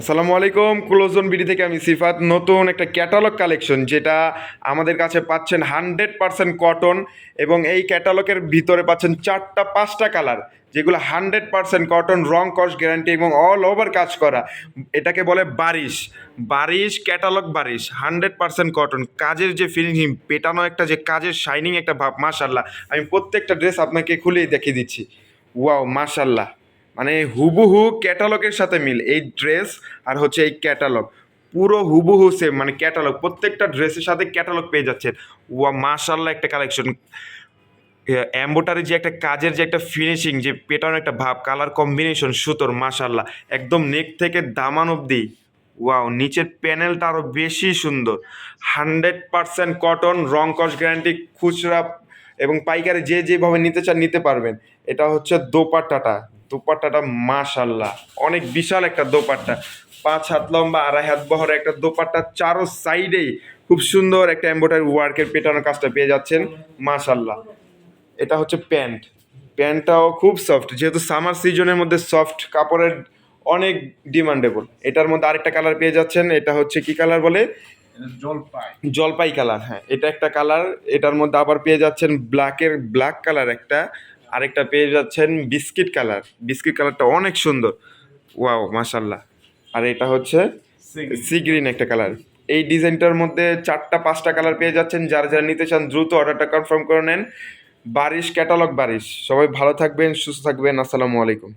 আসসালামু আলাইকুম, ক্লোজন বিডি থেকে আমি সিফাত। নতুন একটা ক্যাটালগ কালেকশন যেটা আমাদের কাছে পাচ্ছেন হান্ড্রেড পারসেন্ট কটন এবং এই ক্যাটালগের ভিতরে পাচ্ছেন চারটা, পাঁচটা কালার যেগুলো হান্ড্রেড পারসেন্ট কটন রং কস্ট গ্যারান্টি এবং অল ওভার কাজ করা। এটাকে বলে Barish. Barish catalogue Barish, hundred percent cotton কাজের যে ফিনিশিং পেটানো একটা যে কাজের শাইনিং একটা ভাব মাশাল্লাহ আমি প্রত্যেকটা ড্রেস আপনাকে খুলেই দেখিয়ে দিচ্ছি। ওয়াও মাশাল্লাহ মানে হুবহু ক্যাটালগের সাথে মিল, এই ড্রেস আর হচ্ছে এই ক্যাটালগ। পুরো হুবহু সেম মানে ক্যাটালগ, প্রত্যেকটা ড্রেসের সাথে ক্যাটালগ পেয়ে যাচ্ছেন। ওয়া মাশাল্লাহ একটা কালেকশন অ্যাম্বোটারি যে একটা কাজের যে একটা ফিনিশিং যে পেটানো একটা ভাব কালার কম্বিনেশন সুতোর মাশাল্লাহ একদম নেক থেকে দামান অবধি। ওয়াও, নিচের প্যানেলটা আরও বেশি সুন্দর। হান্ড্রেড পারসেন্ট কটন রং কস গ্যারান্টি খুচরা এবং পাইকারি যে যেভাবে নিতে চান, নিতে পারবেন। এটা হচ্ছে দোপাট্টাটা। দোপাট্টাটা মাশাল্লাহ অনেক বিশাল একটা দোপাট্টা। পাঁচ হাত লম্বা আড়াই হাত বহরে একটা দোপাট্টা চারো সাইডেই খুব সুন্দর একটা এম্বোটারি ওয়ার্কের পেটানোর কাজটা পেয়ে যাচ্ছেন। মাশাল্লাহ এটা হচ্ছে প্যান্ট। প্যান্টটাও খুব সফট যেহেতু সামার সিজনের মধ্যে সফট কাপড়ের অনেক ডিমান্ডেবল এটার মধ্যে আরেকটা কালার পেয়ে যাচ্ছেন এটা হচ্ছে কি কালার বলে? জলপাই। জলপাই কালার হ্যাঁ। এটা একটা কালার এটার মধ্যে আবার পেয়ে যাচ্ছেন ব্ল্যাকের ব্ল্যাক কালার একটা। আরেকটা পেয়ে যাচ্ছেন বিস্কিট কালার। বিস্কিট কালারটা অনেক সুন্দর। ওয়াও মাশাল্লাহ আর এটা হচ্ছে সি গ্রিন একটা কালার। এই ডিজাইনটার মধ্যে চারটা পাঁচটা কালার পেয়ে যাচ্ছেন। যারা যারা নিতে চান দ্রুত অর্ডারটা কনফার্ম করে নেন। বারিশ ক্যাটালগ বারিশ। সবাই ভালো থাকবেন সুস্থ থাকবেন। আসসালামু আলাইকুম।